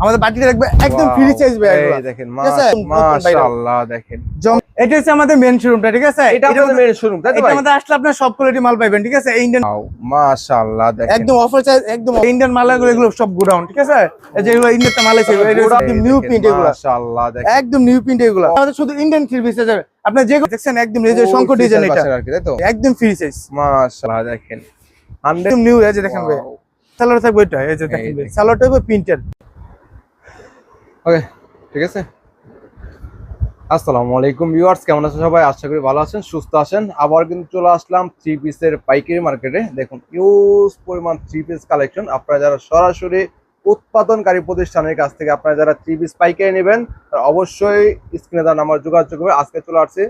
আমাদের বাটিতে রাখবে একদম ফ্রি সাইজ ভাই এই দেখেন। মাশাআল্লাহ দেখেন। এটা হচ্ছে আমাদের মেন শোরুমটা ঠিক আছে? এটা মধ্যে- মেন শোরুম তাই তো মধ্যে আসলে আপনার সব কোয়ালিটি মাল পাইবেন ঠিক আছে? ইন্ডিয়ান মাশাআল্লাহ দেখেন। একদম অফার চার্জ একদম ইন্ডিয়ান মালগুলো এগুলো সব গোডাউন ঠিক আছে? এই যে এগুলো ইন্ডিয়াতে মাল আছে এগুলো নিউ প্রিন্ট এগুলো। মাশাআল্লাহ দেখেন। একদম নিউ প্রিন্ট এগুলো। আমাদের শুধু ইন্ডিয়ান থ্রি পিস আছে। আপনি যে দেখছেন একদম এই যে শঙ্কর ডিজাইন এটা। একদম ফ্রি সাইজ মাশাআল্লাহ দেখেন। একদম নিউ এই যে দেখেন ভাই. সালোয়ার থাকবে এটা এই যে দেখেন। সালোয়ারটা হবে প্রিন্টের ওকে ঠিক আছে? আসসালামু আলাইকুম ভিউয়ার্স কেমন আছেন সবাই? আশা করি ভালো আছেন, সুস্থ আছেন। আবার কিন্তু চলে আসলাম থ্রি পিসের পাইকারি মার্কেটে দেখুন ইউজ পরিমাণ থ্রি পিস কালেকশন আপনারা যারা সরাসরি উৎপাদনকারী প্রতিষ্ঠানের কাছ থেকে আপনারা যারা থ্রি পিস পাইকারি নেবেন, তারা অবশ্যই স্ক্রিনে দেওয়া নাম্বার যোগাযোগ করবে আজকে চলে আসছে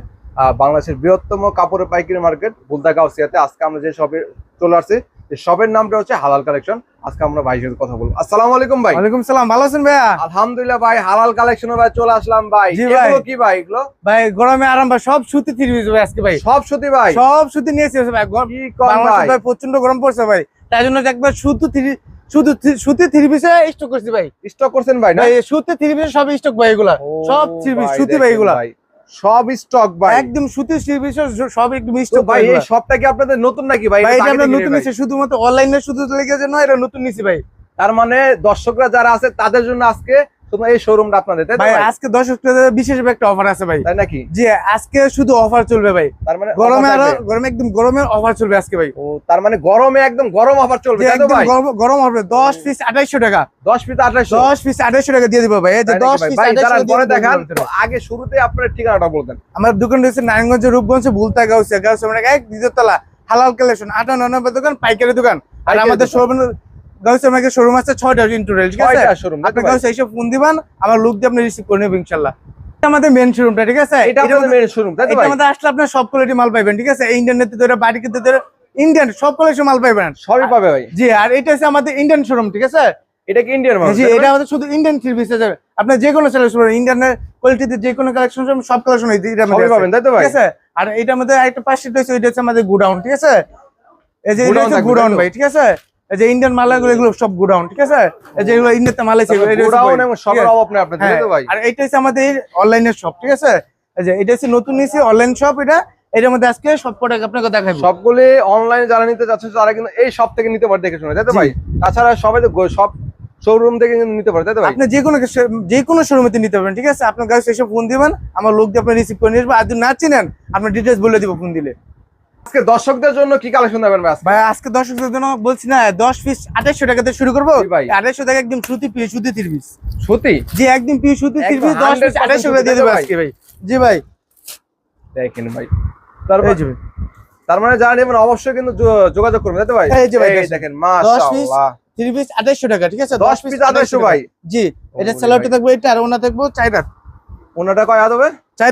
বাংলাদেশের বৃহত্তম কাপড়ের পাইকারি মার্কেট বুলদা গাউসিয়াতে আজকে আমরা যে শপে চলে আসছি শপের নামটা হচ্ছে হালাল কালেকশন আজকে আমরা ভাইয়ের সাথে কথা বলব। আসসালামু আলাইকুম ভাই। ওয়ালাইকুম সালাম ভালো আছেন ভাইয়া? আলহামদুলিল্লাহ ভাই হালাল কালেকশন ভাই চলে আসলাম ভাই। ভাই। এগুলো কি ভাই এগুলো? ভাই গরমে আরাম ভাই সব সুতি থ্রি পিস ভাই আজকে ভাই। সব সুতি ভাই? সব সুতি নিয়েছি ভাই। কি কম ভাই? ভাই প্রচণ্ড গরম পড়ছে ভাই। তাই জন্য একবার শুধু থ্রি শুধু থ্রি- সুতি থ্রি পিসে স্টক করছি ভাই। স্টক করছেন ভাই না? ভাই সুতি থ্রি পিসে সব স্টক ভাই এগুলা। সব থ্রি পিস সুতি ভাই এগুলা। ভাই, সব স্টক ভাই। একদম সুতি পিস সব একদম স্টক ভাই এই সবটা কি আপনাদের নতুন নাকি ভাই? ভাই এটা আমরা নতুন নিছি শুধুমাত্র অনলাইনে শুধু লেগে নয় এটা নতুন নিছি ভাই। তার মানে দর্শকরা যারা আছে তাদের জন্য আজকে শুধু এই শোরুমটা আপনাদের তাই ভাই আজকে দর্শক বিশেষ একটা অফার আছে ভাই। তাই নাকি? জি আজকে শুধু অফার চলবে ভাই। তার মানে গরমে আরও গরমে একদম গরমের অফার চলবে আজকে ভাই। ও তার মানে গরমে একদম গরম অফার চলবে তাই তো ভাই? গরম- গরম হবে দশ পিস আঠাইশো টাকা। 10 পিস 2800 দশ পিস আঠাইশো টাকা দিয়ে দিব ভাই। এই যে দশ পিস ভাই আঠাইশো দাঁড়ান, টাকা পরে দিয়ে দেখান। আগে শুরুতে আপনার ঠিকানাটা বলতেন আমার দোকান রয়েছে নারায়ণগঞ্জ রূপগঞ্জ ভুলতা গাউসে গাউসে মানে এক দ্বিতীয়তলা হালাল কালেকশন। আটান্ন নম্বর দোকান পাইকারি দোকান। আর আমাদের দোকান। শোরুম গাউসে আমাদের শোরুম আছে ছয়টা ঠিক আছে? শোরুম আপনি গাউসে এসে ফোন দিবেন আমার লোক দিয়ে আপনি রিসিভ করে নেবেন এটা আমাদের মেন শোরুমটা ঠিক আছে? এটা মেন শোরুম তাই তো এটার আসলে আপনার সব কোয়ালিটি মাল পাইবেন ঠিক আছে? ধরে বাড়িতে ধরে ইন্ডিয়ান সব কোয়ালিটি মাল পাইবেন। সবই পাবে ভাই। জি আর এটা হচ্ছে আমাদের ইন্ডিয়ান শোরুম ঠিক আছে? এটা কি ইন্ডিয়ান মাল? জি এটা আমাদের শুধু ইন্ডিয়ান থ্রি পিস আছে। আপনার যে কোনো সিলেকশন ইন্ডিয়ানের কোয়ালিটিতে যে কোনো কালেকশন সব কালেকশন এটা পাবেন তাই তো ভাই? ঠিক আছে? আর এটার মধ্যে একটা পাঁচটা হচ্ছে ওইটা হচ্ছে আমাদের গুডাউন ঠিক আছে? এই যে Godown থাকবে, গুডাউন ভাই ঠিক আছে? এই যে ইন্ডিয়ান মালাগুলো এগুলো সব গুডাউন ঠিক আছে? এই যে এগুলো ইন্ডিয়াতে মাল আছে গোডাউন এবং? অভাব নেই আপনাদের তাই হ্যাঁ, ভাই? আর এটা হচ্ছে আমাদের অনলাইনের শপ ঠিক আছে? এই যে এটা হচ্ছে নতুন নিয়েছি অনলাইন শপ এটা। এটার মধ্যে আজকে সব প্রোডাক্ট আপনাকে দেখাবো। সবগুলি অনলাইনে যারা নিতে চাচ্ছেন তারা কিন্তু এই সব থেকে নিতে পারে দেখে শুনে তাই তো ভাই? তাছাড়া সবাই তো সব শোরুম থেকে নিতে পারে তাই তো ভাই? আপনি যে কোনো যে কোনো শোরুমেতে নিতে পারবেন ঠিক আছে? আপনার কাছে এসে ফোন দিবেন আমার লোক দিয়ে আপনি রিসিভ করে নিয়ে আসব। আর যদি না চিনেন আপনার ডিটেলস বলে দিব ফোন দিলে। আজকে দর্শকদের জন্য কি কালেকশন দেবেন ভাই আজকে? ভাই আজকে দর্শকদের জন্য বলছি না দশ পিস আঠাইশশো টাকাতে শুরু করব জি ভাই। আঠাইশশো টাকা একদম সুতি পিস সুতি থ্রি পিস সত্যি জি একদম পিস সুতি থ্রি একদম পিস দশ পিস 100% আঠাইশশো টাকা দিয়ে সুতি দেবো। আজকে ভাই জি ভাই দেখেন ভাই তারপর যে ভাই। তার মানে যারা নেবেন অবশ্যই কিন্তু যোগাযোগ করবেন তাই ভাই এই যে ভাই, দেখেন। মাশাআল্লাহ থ্রি পিস আঠাইশশো টাকা ঠিক আছে 10 পিস 2800 ভাই। জি এটা ভাই। থাকব এটা আর ওনা থাকব চাই রাত ওনাটা কয় চার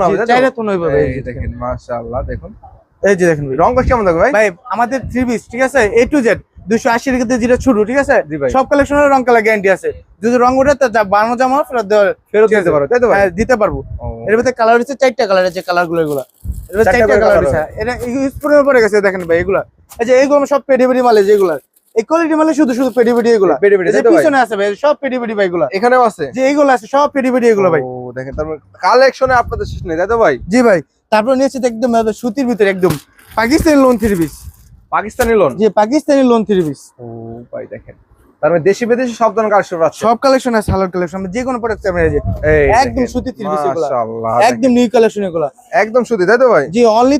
না হবে দেখেন মাশাআল্লাহ দেখুন। এই যে দেখেন ভাই। রং কস কেমন থাকবে ভাই? ভাই আমাদের থ্রি পিস ঠিক আছে? এ টু জেড দুশো আশি টাকাতে যেটা শুরু ঠিক আছে? সব কালেকশনের রং কালার গ্যারান্টি আছে। যদি রং ওঠে তো বানানো জামা ফেরত ফেরত দিতে পারো তাই তো ভাই? হ্যাঁ, দিতে পারব। এর ভিতরে কালার হচ্ছে চারটা কালার আছে কালারগুলো এগুলো। চারটা কালার আছে এটা স্পুনের পরে গেছে দেখেন ভাই এগুলা। এই যে এইগুলো সব পেডি পেডি মালে যেগুলো। এই কোয়ালিটি মালে শুধু শুধু পেডি পেডি এগুলা। পেডি পেডি, এই যে তাই তো ভাই? পিছনে আছে ভাই সব পেডি পেডি ভাই এগুলা। এখানেও আছে? যে আছে সব পেডি পেডি এগুলো ভাই। ও দেখেন তার কালেকশনে আপনাদের শেষ নেই তাই তো ভাই? জি ভাই তারপর নিয়েছে একদম সুতির ভিতরে একদম। Pakistani lawn three piece Pakistani lawn Pakistani lawn three piece ও ভাই দেখেন। তার মানে দেশি বিদেশি সব ধরনের কালেকশন আছে সব কালেকশন আছে হালাল কালেকশন যে কোনো প্রোডাক্ট আমরা এই যে একদম দেখেন, সুতি থ্রি পিস এগুলো। একদম নিউ কালেকশন এগুলো। একদম সুতি তাই তো ভাই? জি অনলি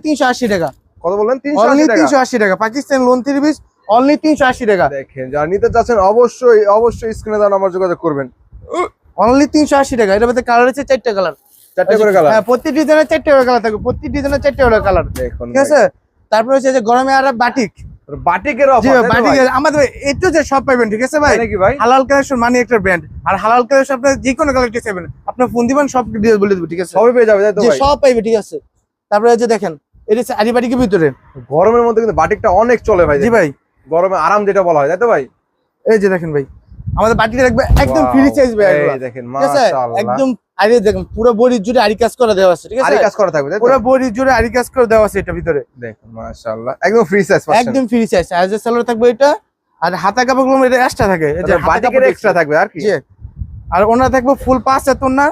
টাকা। কত বললেন? অনলি 380 টাকা? তিনশো আশি টাকা Pakistan lawn three piece only তিনশো আশি টাকা। দেখেন যারা নিতে চাচ্ছেন অবশ্যই অবশ্যই স্ক্রিনে দেওয়া আমার যোগাযোগ করবেন। অনলি তিনশো আশি টাকা। এটার মধ্যে কালার আছে চারটা কালার চারটে করে কালার হ্যাঁ প্রতি ডিজাইনের চারটে করে কালার থাকবে। প্রতি ডিজাইনের চারটে করে কালার দেখুন ঠিক আছে? তারপরে হচ্ছে যে গরমে আর বাটিক। বাটিকের অফার আমাদের একটু যে সব ঠিক আছে ভাই? নাকি ভাই? হালাল কালেকশন মানে একটা ব্র্যান্ড আর হালাল কালেকশন আপনার যে কোনো কালেকশন চাইবেন আপনার ফোন দিবেন সব ডিটেইলস বলে দেবো ঠিক আছে? সবই পেয়ে যাবে তাই তো ভাই? সব পাইবে ঠিক আছে? তারপরে যে দেখেন এটা হচ্ছে আরিবাটিকের ভিতরে। গরমের মধ্যে কিন্তু বাটিকটা অনেক চলে ভাই জি ভাই। গরমে আরাম যেটা বলা হয় তাই তো ভাই? এই যে দেখেন ভাই আমাদের বাটিতে রাখবে একদম ফ্রি সাইজ ভাই এই দেখেন মাশাআল্লাহ। একদম আরে দেখেন পুরো বডি জুড়ে আরি কাজ করে দেওয়া আছে ঠিক আছে? আরে কাজ করা থাকবে পুরো বডি জুড়ে আরি কাজ করে দেওয়া আছে এটা ভিতরে। দেখুন মাশাআল্লাহ। একদম ফ্রি সাইজ পাচ্ছেন একদম ফ্রি সাইজ আর যে সালোয়ার থাকবে এটা আর হাতা কাপড়গুলো এটা এক্সট্রা থাকে। এই যে হাতা বাটিকের এক্সট্রা থাকবে আর কি? জি। আর ওনা থাকবে ফুল পাঁচ এত না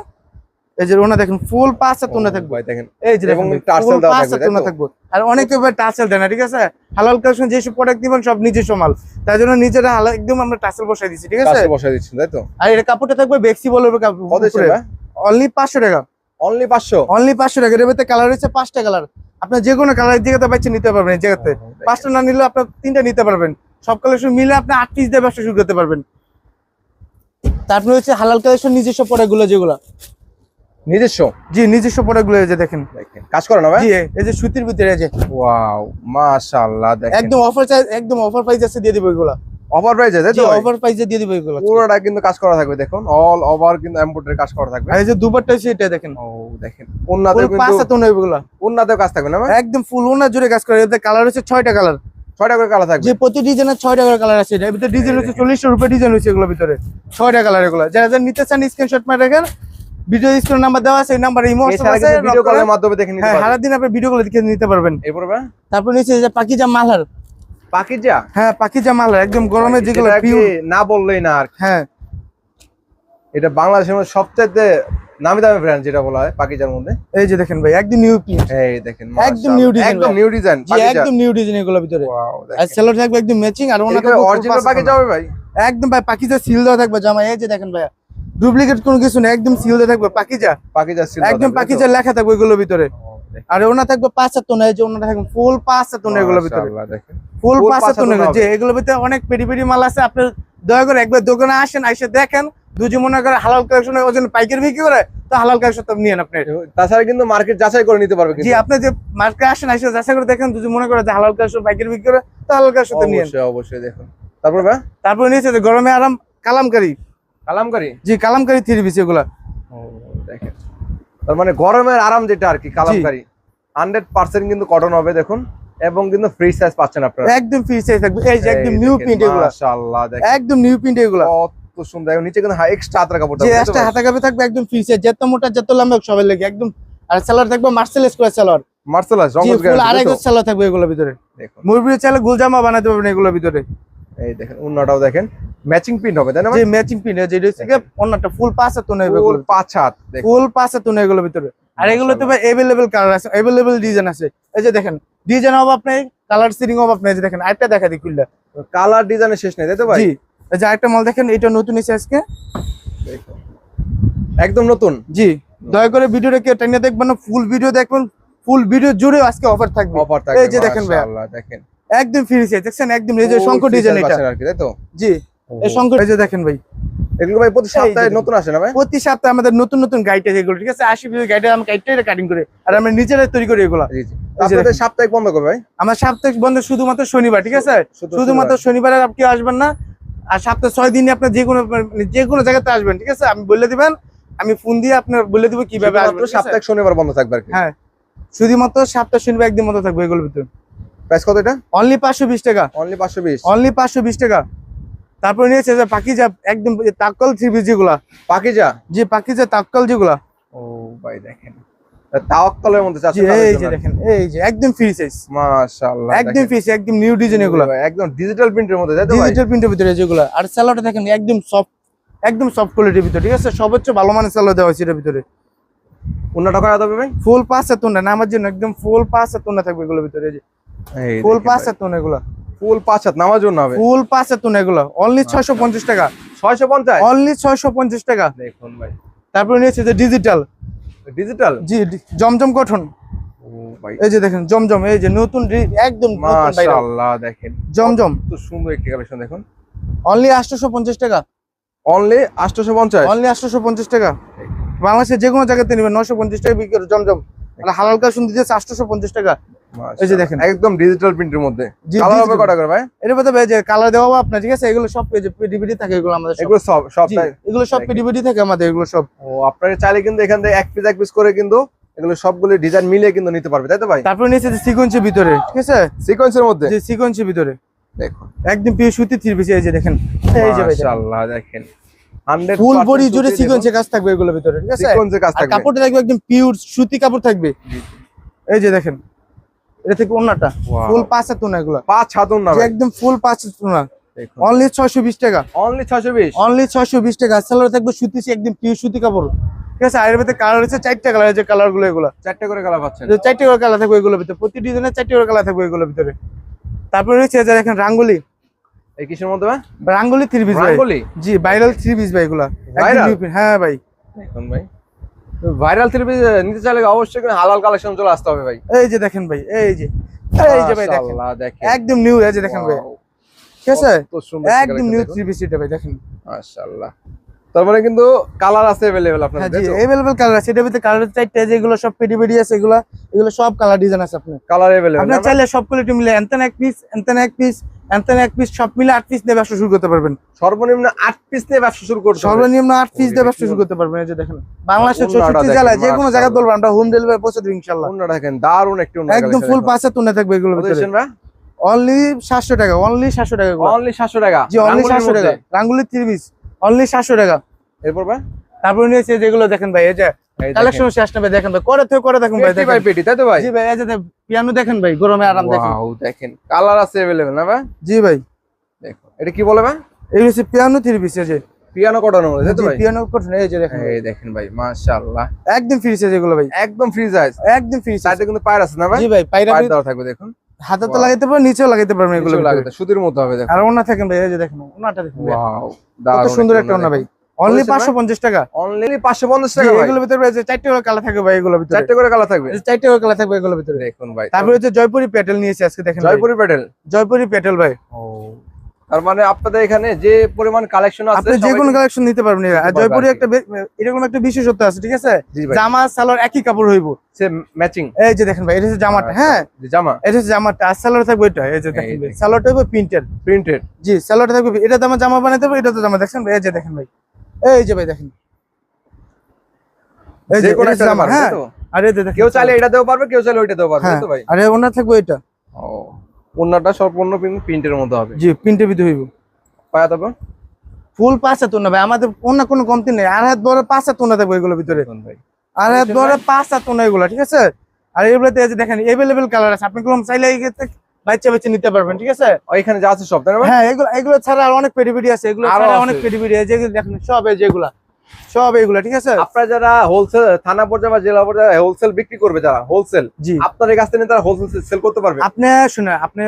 এই যে ওনা দেখেন ফুল পাঁচ হাত না থাকবে। দেখেন এই যে দেখেন tarsal ফুল পাঁচ থাকবে, আর অনেকে টাসেল দেয় না ঠিক আছে? হালাল কালেকশন যেসব প্রোডাক্ট দিবেন সব নিজস্ব মাল। তাই জন্য নিজেরা হালাল একদম আমরা টাসেল বসাই দিচ্ছি ঠিক আছে? বসাই দিচ্ছেন তাই তো? আর এটা কাপড়টা থাকবে বেক্সি কত অনলি পাঁচশো টাকা। অনলি 500 অনলি পাঁচশো টাকা। এর কালার হচ্ছে পাঁচটা কালার আপনার যে কোনো কালার জায়গাতে পাচ্ছেন নিতে পারবেন এই জায়গাতে। পাঁচটা না নিলেও আপনার তিনটা নিতে পারবেন। সব কালেকশন মিলে আপনি আট পিস দিয়ে ব্যবসা শুরু করতে পারবেন। তারপরে হচ্ছে হালাল কালেকশন নিজস্ব প্রোডাক্টগুলো যেগুলো। নিজস্ব? জি নিজস্ব প্রোডাক্টগুলো এই যে দেখেন। কাজ করে না ভাই? জি এই যে সুতির ভিতরে এই যে। ওয়াও মাশাআল্লাহ দেখেন। একদম অফার একদম অফার প্রাইস আছে দিয়ে দিব এগুলো। অফার প্রাইসে জি তো? অফার প্রাইসে দিয়ে দিব এগুলো। পুরোটা কিন্তু কাজ করা থাকবে দেখুন। অল ওভার কিন্তু এমব্রয়ডারি কাজ করা থাকবে। এই যে দুপাট্টা এটা দেখেন। ও দেখেন পাঁচ কিন্তু হাত নয় এগুলো। উন্নাতে কাজ থাকবে না একদম ফুল ওনা জুড়ে কাজ করে এতে কালার হচ্ছে ছয়টা কালার ছয়টা করে কালার থাকবে। যে প্রতি ডিজাইনের ছয়টা করে কালার আছে এর ভিতরে ডিজাইন হচ্ছে চল্লিশটা রুপে ডিজাইন হচ্ছে এগুলোর ভিতরে। ছয়টা কালার এগুলো। যারা যারা নিতে চান স্ক্রিনশট মারে রাখেন। ভিডিও স্ক্রিন নাম্বার দেওয়া আছে নাম্বারে ইমো আছে ভিডিও কলের মাধ্যমে দেখে নিতে হ্যাঁ পারবেন আপনি ভিডিও কলে দেখে নিতে পারবেন। এরপর তারপর নিচে যে পাকিজা মালহার পাকিজা? হ্যাঁ পাকিজা মালহার একদম গরমে যেগুলো না বললেই না আর হ্যাঁ। এটা বাংলাদেশের মধ্যে সবচেয়ে নামি দামি ব্র্যান্ড যেটা বলা হয় পাকিজার মধ্যে। এই যে দেখেন ভাই একদম নিউ পিস এই দেখেন একদম new design একদম নিউ ডিজাইন একদম নিউ ডিজাইন এগুলোর ভিতরে। ওয়াও আর সেলর থাকবে একদম ম্যাচিং আর ওনা থাকবে অরিজিনাল পাকিজা হবে ভাই? একদম ভাই পাকিজা সিল দেওয়া থাকবে জামা। এই যে দেখেন ভাই ডুপ্লিকেট কোনো কিছু না একদম সিল দেওয়া থাকবে পাকিজা। পাকিজা সিল একদম পাকিজা লেখা থাকবে এগুলোর ভিতরে। আর ওনা থাকবে পাঁচ হাত তোনা এই যে ওনা থাকবে ফুল পাঁচ হাত তোনা এগুলোর ভিতরে। দেখেন। ফুল পাঁচ হাত তোনা যে এগুলোর ভিতরে অনেক পেরি পেরি মাল আছে আপনি দয়া করে একবার দোকানে আসেন এসে দেখেন। দুজি মনে করে হালাল কালেকশনের ওজন পাইকারি বিক্রি করে তো হালাল কালেকশন তো নিয়েন আপনি। তাছাড়া কিন্তু মার্কেট যাচাই করে নিতে পারবে জি আপনি যে মার্কেটে আসেন এসে যাচাই করে দেখেন দুজি মনে করে যে হালাল কালেকশন পাইকারি বিক্রি করে তো হালাল কালেকশন তো নিয়েন। অবশ্যই অবশ্যই দেখুন। তারপর তারপর নিয়েছে গরমে আরাম কালামকারি। কালামকারি? জি কালামকারি থ্রি পিস এগুলা। দেখেন। তার মানে গরমের আরাম যেটা আর কি কালামকারি। হান্ড্রেড পার্সেন্ট কিন্তু কটন হবে দেখুন। এবং কিন্তু ফ্রি সাইজ পাচ্ছেন আপনারা। একদম ফ্রি সাইজ থাকবে। এই যে একদম নিউ প্রিন্ট এগুলা। মাশাআল্লাহ দেখেন। একদম নিউ প্রিন্ট এগুলা। কত সুন্দর। এবং নিচে কিন্তু এক্সট্রা হাতের কাপড় থাকবে, বুঝতে হাতা কাপে থাকবে একদম ফ্রি সাইজ যত মোটা যত লম্বা সবাই লাগে একদম। আর সেলার থাকবে মার্সেল স্কোয়ার সেলার? মার্সেলাইজ জি রঙের তাই তো? গজ সেলার থাকবে এগুলোর ভিতরে। দেখুন। মুরবির চাইলে গুলজামা বানাতে পারবেন এগুলোর ভিতরে। এই দেখেন অন্যটাও দেখেন। ম্যাচিং প্রিন্ট হবে তাই না যে ম্যাচিং প্রিন্ট যেটা হচ্ছে অন্যটা ফুল পাঁচ ফুল পাঁচ ফুল পাঁচ এগুলোর ভিতরে। আর এগুলো তো ভাই কালার আছে এভেলেবেল ডিজাইন আছে। এই যে দেখেন ডিজাইন হবে আপনি কালার সিরিং হবে আপনি এই যে দেখেন আরেকটা দেখা দিই খুললে। কালার ডিজাইনের শেষ নেই তাই তো ভাই? জি এই যে আরেকটা মাল দেখেন এটা নতুন এসে আজকে। একদম নতুন? জি দয়া করে ভিডিওটা কেউ টেনে দেখবেন না ফুল ভিডিও দেখবেন ফুল ভিডিও জুড়ে আজকে অফার থাকবে। অফার থাকবে এই যে দেখেন। মাশাআল্লাহ দেখেন। একদম ফ্রি সাইজ দেখছেন? একদম এই যে শঙ্কর ডিজাইন এটা। আর কি তাই তো? জি। এই শঙ্কর এই যে দেখেন ভাই এগুলো ভাই প্রতি সপ্তাহে নতুন আসে না ভাই? প্রতি সপ্তাহে আমাদের নতুন নতুন গাইড আছে এগুলো ঠিক আছে? আশি পিস গাইডে আমরা গাইডটা কাটিং করে আর আমরা নিজেরাই তৈরি করি এগুলো। আপনাদের সাপ্তাহিক বন্ধ করবে ভাই? আমার সাপ্তাহিক বন্ধ শুধুমাত্র শনিবার ঠিক আছে? শুধু শুধুমাত্র শনিবারে। আপনি আসবেন না। আর সপ্তাহে ছয় দিনে আপনার যে কোনো মানে যে কোনো জায়গাতে আসবেন ঠিক আছে? আমি বলে দিবেন আমি ফোন দিয়ে আপনার বলে দিব কীভাবে আসবেন? সাপ্তাহিক শনিবার বন্ধ থাকবে আর কি। হ্যাঁ। শুধুমাত্র সপ্তাহ শনিবার একদিন মতো থাকবে এগুলোর ভিতরে। প্রাইস কত এটা? অনলি পাঁচশো বিশ টাকা। অনলি পাঁচশো বিশ। অনলি পাঁচশো বিশ টাকা। তারপরে নিয়েছে যে পাকিজা একদম তাক্কল থ্রি যেগুলা। পাকিজা? যে পাকিজা তাক্কল যেগুলা। ও ভাই দেখেন। তাওয়াক্কালের মধ্যে জি এই যে দেখেন এই যে একদম ফ্রি সাইজ মাশাআল্লাহ একদম ফ্রি একদম নিউ ডিজাইন এগুলা। একদম ডিজিটাল প্রিন্টের মধ্যে তাই তো ভাই? ডিজিটাল প্রিন্টের ভিতরে যেগুলা। আর দেখেন একদম সফট একদম সফট কোয়ালিটির ভিতরে ঠিক আছে? সর্বোচ্চ ভালো মানের স্যালো দেওয়া হয়েছে ভিতরে। টাকা হবে ভাই? ফুল পাঁচ তোনা নামার জন্য একদম ফুল পাঁচ হাত তোনা থাকবে এগুলোর ভিতরে ফুল পাঁচ তোনা এগুলা। ফুল পাঁচ হাত নামার জন্য হবে। ফুল পাঁচ হাত তোনা এগুলা। অনলি ছয়শো পঞ্চাশ টাকা। ছয়শো পঞ্চাশ? অনলি ছয়শো পঞ্চাশ টাকা। দেখুন ভাই। তারপরে নিয়েছে যে ডিজিটাল ডিজিটাল জি জমজম গঠন। ভাই। এই যে দেখেন জমজম এই যে নতুন একদম। মাশাআল্লাহ দেখেন। জমজম। তো সুন্দর একটি কালেকশন দেখুন। অনলি আটশোশো পঞ্চাশ টাকা। অনলি আটশোশো পঞ্চাশ? অনলি আটশোশো পঞ্চাশ টাকা। বাংলাদেশের যে কোনো জায়গাতে নেবেন নশো পঞ্চাশ টাকা বিক্রি করে জমজম। হালাল কাশুন দিতেছে আটশোশো পঞ্চাশ টাকা। এই যে দেখেন। একদম ডিজিটাল প্রিন্টের মধ্যে। কালার হবে কটা করে ভাই? এর মধ্যে ভাই যে কালার দেওয়া হবে আপনার ঠিক আছে? এগুলো সব পেজে পিডিবিডি থাকে এগুলো আমাদের সব। এগুলো সব সব তাই? এগুলো সব। পিডিবিডি থাকে আমাদের এগুলো সব। ও আপনারা চাইলে কিন্তু এখান থেকে এক পিস এক পিস করে কিন্তু এগুলো সবগুলো ডিজাইন মিলিয়ে কিন্তু নিতে পারবে তাই তো ভাই? তারপরে নিয়েছে যে সিকোয়েন্সের ভিতরে ঠিক আছে? সিকোয়েন্সের মধ্যে? যে সিকোয়েন্সের ভিতরে। দেখুন। একদম পিওর সুতি থ্রি পিস এই যে দেখেন। এই যে ভাই। মাশাআল্লাহ দেখেন। 100% ফুল বডি জুড়ে সিকোয়েন্সের কাজ থাকবে এগুলোর ভিতরে ঠিক আছে? সিকোয়েন্সের কাজ থাকবে। কাপড়টা থাকবে একদম পিওর সুতি কাপড় থাকবে। এই যে দেখেন এটা থেকে অন্যটা ফুল পাঁচ হাত তোনা এগুলো। পাঁচ হাতুন না একদম ফুল পাঁচ হাত অনলি টাকা। টাকা। সালোয়ার থাকবে সুতি একদম পিওর সুতি কাপড়। ঠিক আছে? কালার চারটা কালার যে কালারগুলো এগুলো। চারটে করে কালার পাচ্ছেন। যে চারটে করে কালার থাকবে এগুলোর ভিতরে। প্রতি ডিজাইনের চারটে করে কালার থাকবে এগুলোর ভিতরে। তারপরে রয়েছে রাঙ্গুলি। এই কিসের মধ্যে রাঙ্গুলি থ্রি পিস রাঙ্গুলি? জি ভাইরাল থ্রি পিস ভাই এগুলা। হ্যাঁ ভাই। দেখুন ভাই। ভাইরাল থ্রি পিস নিতে চাইলে অবশ্যই হালাল কালেকশন চলে আসতে হবে ভাই। এই যে দেখেন ভাই এই যে এই যে ভাই দেখেন। একদম নিউ এই যে দেখেন ভাই। ঠিক আছে? একদম নিউ থ্রি পিস এটা ভাই দেখেন। মাশাআল্লাহ। তার মানে কিন্তু কালার আছে अवेलेबल আপনার হ্যাঁ জি अवेलेबल কালার আছে এটার ভিতরে কালার চারটে যেগুলো সব পেডি পেডি আছে এগুলো এগুলো সব কালার ডিজাইন আছে আপনার কালার अवेलेबल আপনার চাইলে সব কোয়ালিটি মিলে এনতেন এক পিস এনতেন এক পিস এনতেন এক পিস সব মিলে আট পিস দিয়ে ব্যবসা শুরু করতে পারবেন সর্বনিম্ন 8 পিস দিয়ে ব্যবসা শুরু করতে হবে সর্বনিম্ন আট পিস দিয়ে ওই ব্যবসা দেখি শুরু করতে পারবেন এই যে দেখেন বাংলাদেশের অন্যটা চৌষট্টি দেখেন, জেলায় যে কোনো জায়গায় মাশাআল্লাহ। বলবো আমরা হোম ডেলিভারি পৌঁছে দেবো ইনশাল্লাহ অন্য দেখেন দারুন একটি অন্য একদম ফুল পাঁচে তুলে থাকবে এগুলো ভিতরে ভাই অনলি সাতশো টাকা অনলি সাতশো টাকা এগুলো। অনলি 700 টাকা জি অনলি রাঙ্গুলির সাতশো টাকা মধ্যে। রাঙ্গুলি থ্রি পিস অনলি সাতশো টাকা এরপর ভাই তারপরে নিয়েছে যেগুলো দেখেন ভাই এই যে কালেকশন শেষ নেবে দেখেন ভাই করে থেকে করে দেখুন ভাই পেটি বাই দেখেন পেটি তাই তো ভাই জি ভাই এই যে পিয়ানো দেখেন ভাই গরমে আরাম দেখেন ওয়াও দেখেন কালার আছে अवेलेबल না ভাই জি ভাই দেখো এটা কি বলে ভাই এই হচ্ছে পিয়ানো থ্রি পিস এই যে পিয়ানো কটনের মধ্যে তাই তো ভাই পিয়ানো করছেন এই যে দেখেন এই দেখেন ভাই মাশাআল্লাহ একদম ফ্রি সাইজ এগুলো ভাই একদম ফ্রি সাইজ একদম ফ্রি সাইজ সাইডে কিন্তু পায়ের আছে না ভাই জি ভাই পায়রা পায়ের দেওয়া থাকবে দেখুন হাতে তো লাগাইতে পারবেন নিচেও লাগাইতে পারবেন এগুলো এগুলো। লাগে সুতির মতো হবে দেখুন আর ওনা থাকেন ভাই এই যে দেখুন ওনাটা দেখুন। ওয়াও কত সুন্দর একটা ওনা ভাই। অনলি বলেছেন পাঁচশো পঞ্চাশ টাকা। অনলি 550 জি, টাকা ভাই। এগুলোর ভিতরে যে চারটে করে কালার থাকবে ভাই এগুলোর ভিতরে। চারটে করে কালার থাকবে? চারটে করে কালার থাকবে এগুলোর ভিতরে। দেখুন ভাই তারপরে হচ্ছে জয়পুরি প্যাটেল নিয়েছে আজকে দেখেন। জয়পুরি প্যাটেল? জয়পুরি প্যাটেল ভাই। ও তার মানে আপনাদের এখানে যে পরিমাণ কালেকশন আছে আপনি যে কোনো কালেকশন নিতে পারবেন। জয়পুরি একটা এরকম একটা বিশেষত্ব আছে ঠিক আছে? জামা সালোয়ার একই কাপড় হইব। সে ম্যাচিং এই যে দেখেন ভাই এটা হচ্ছে জামাটা হ্যাঁ? জামা? এটা হচ্ছে জামাটা আর সালোয়ার থাকবে এটা এই যে দেখেন ভাই সালোয়ারটা হবে প্রিন্টেড প্রিন্টেড জি সালোয়ারটা থাকবে এটা তো আমার জামা বানাইতে হবে এটা তো জামা দেখছেন ভাই এই যে দেখেন ভাই। এই যে ভাই দেখেন। এই যে কোনো জামা হ্যাঁ? আর দেখেন কেউ চাইলে এটা দেও পারবে কেউ চাইলে ওইটা দেও পারবে হ্যাঁ। তো ভাই? আরে ওনার থাকবে এটা ও। ওন্নাটা সম্পূর্ণ প্রিন্টের মধ্যে হবে। জি প্রিন্টের ভিতরে হইব। পায়া তবে ফুল পাঁচ হাত ভাই আমাদের অন্য কোনো কমতি নেই। আর হাত বড় পাঁচ হাত না থাকবে এগুলোর ভিতরে। আর হাত বড় পাঁচ হাত এগুলো ঠিক আছে? আর এগুলোতে এই যে দেখেন এভেলেবেল কালার আছে। আপনি কোনো চাইলে বাচ্চা বাচ্চা নিতে পারবেন ঠিক আছে? এখানে যা আছে সব হ্যাঁ এগুলো এগুলো ছাড়া আর অনেক পেডিপিডি আছে। এগুলো আরও ছাড়া। অনেক পেডিপিডি আছে। যেগুলো দেখেন সব এই যেগুলা সব এগুলা ঠিক আছে? আপনারা যারা হোলসেল থানা পর্যায়ে বা জেলা পর্যায়ে হোলসেল বিক্রি করবে যারা হোলসেল জি। আপনাদের কাছ থেকে তারা হোলসেল সেল করতে পারবে? আপনি শুনে আপনি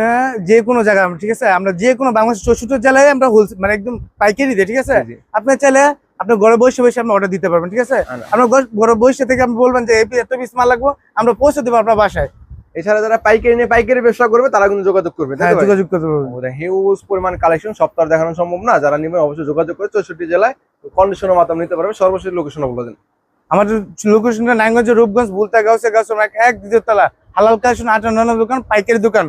যে কোনো জায়গায় ঠিক আছে? আমরা যে কোনো বাংলাদেশের চৌষট্টি জেলায় আমরা হোলসেল মানে একদম পাইকারি দিই ঠিক আছে। আপনি চাইলে আপনি ঘরে বসে বসে আপনি অর্ডার দিতে পারবেন ঠিক আছে? আচ্ছা। আপনার ঘর- বসে থেকে আপনি বলবেন যে এত পিস মাল লাগবো আমরা পৌঁছে দেবো আপনার বাসায়। এছাড়া যারা পাইকারি নিয়ে পাইকারি ব্যবসা করবে তারা কিন্তু যোগাযোগ করবে হ্যাঁ? যোগাযোগ করতে হিউজ পরিমাণ কালেকশন সপ্তাহ দেখানো সম্ভব না। যারা নিবে অবশ্যই যোগাযোগ করে চৌষট্টি জেলায় কন্ডিশনের মাধ্যম নিতে পারবে। সর্বশেষ লোকেশন বলে দিন। আমাদের লোকেশনটা নারায়ণগঞ্জ রূপগঞ্জ বুলতা গাউসে গাছ এক দ্বিতীয় তলা হালাল কালেকশন আটান্ন দোকান পাইকারি দোকান।